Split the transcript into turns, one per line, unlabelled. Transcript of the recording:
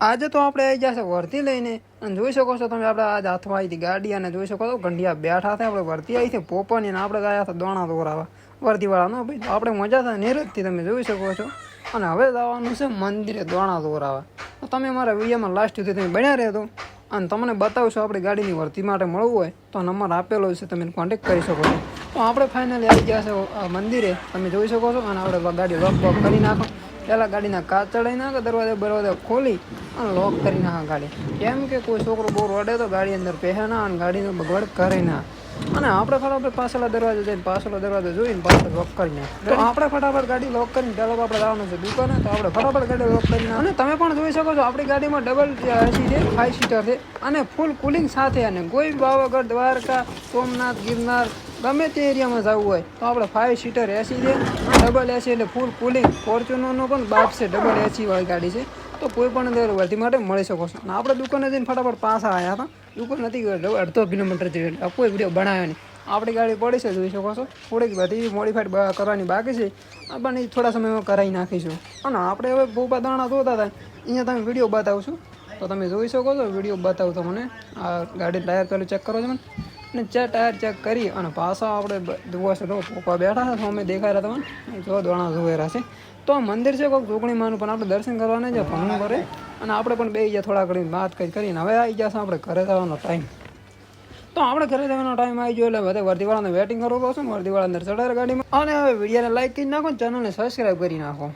આજે તો આપણે આવી જશે વર્તી લઈને. અને જોઈ શકો છો તમે આપણે આજે હાથમાં આવી ગાડી અને જોઈ શકો છો ગંઢિયા બેઠા હતા આપણે વર્તી આવી છે, પોપની અને આપણે ગયા હતા દોણા દોરાવા. વર્તીવાળાનો ભાઈ, આપણે મજા થાય નિરજથી, તમે જોઈ શકો છો. અને હવે જવાનું છે મંદિરે દોણા દોરાવા. તો તમે મારા વિડીયોમાં લાસ્ટ સુધી તમે બન્યા રહેતો અને તમને બતાવશો આપણે ગાડીની વર્તી માટે મળવું હોય તો નંબર આપેલો છે, તમે કોન્ટેક્ટ કરી શકો છો. તો આપણે ફાઇનલી આવી ગયા છે મંદિરે. તમે જોઈ શકો છો અને આપણે ગાડી લોક બોક કરી નાખો. પહેલાં ગાડીના કાચ ચડાવી નાખે, દરવાજા બરવાજા ખોલી અને લોક કરી નાખો ગાડી. કેમ કે કોઈ છોકરો બહુ રડે તો ગાડી અંદર પહેરે ના અને ગાડીનો બગડ કરે ના. અને આપણે ફટાફટ પાછળ દરવાજો જઈને પાછળ દરવાજો જોઈને પાછળ લોક કરીને. તો આપણે ફટાફટ ગાડી લોક કરીને પહેલો આપણે જવાનું છે દુકાને તો આપણે ફટાફટ ગાડી લોક કરીને અને તમે પણ જોઈ શકો છો આપણી ગાડીમાં ડબલ એસી છે ફાઇવ સીટર છે અને ફૂલ કુલિંગ સાથે અને કોઈ પાવાગઢ દ્વારકા સોમનાથ ગિરનાર ગમે તે એરિયામાં જવું હોય તો આપણે ફાઇવ સીટર એસી છે ડબલ એસી એટલે ફૂલ કુલિંગ ફોર્ચ્યુનરનો પણ બાપ છે ડબલ એસી વાળી ગાડી છે. તો કોઈ પણ વર્ધી માટે મળી શકો છો. અને આપણે દુકાને જઈને ફટાફટ પાછા આવ્યા હતા. દુકાન નથી ગયો અડધો કિલોમીટર જેવી કોઈ વીડિયો બનાવ્યો નહીં. આપણી ગાડી પડી છે, જોઈ શકો છો. થોડીક બધી મોડિફાઈડ કરવાની બાકી છે. પણ એ થોડા સમયમાં કરાવી નાખીશું. અને આપણે હવે બધા દાણા ધોતા હતા. અહીંયા તમે વીડિયો બતાવશું તો તમે જોઈ શકો છો વીડિયો બતાવું તમને આ ગાડી ટાયર પેલું ચેક કરો છો મને. અને ચેક ટાયર ચેક કરી અને પાછા આપણે જોવા છે તો પોપા બેઠા હતા તો અમે દેખાયા તમને. જો દોણા જોયેલા છે. તો આ મંદિર છે કોઈક જોગણી માનું, પણ આપણે દર્શન કરવાને જ ભણવું કરે. અને આપણે પણ બે ગયા થોડા ઘણી વાત કરી કરીને. હવે આવી જશે આપણે ઘરે જવાનો ટાઈમ. તો આપણે ઘરે જવાનો ટાઈમ આવી ગયો એટલે બધા વર્દીવાળાને વેટિંગ કરવું પડશે ને વર્દીવાળા અંદર ચડાવે ગાડીમાં. અને હવે વિડીયોને લાઈક કરી નાખો ને ચેનલને સબસ્ક્રાઈબ કરી નાખો.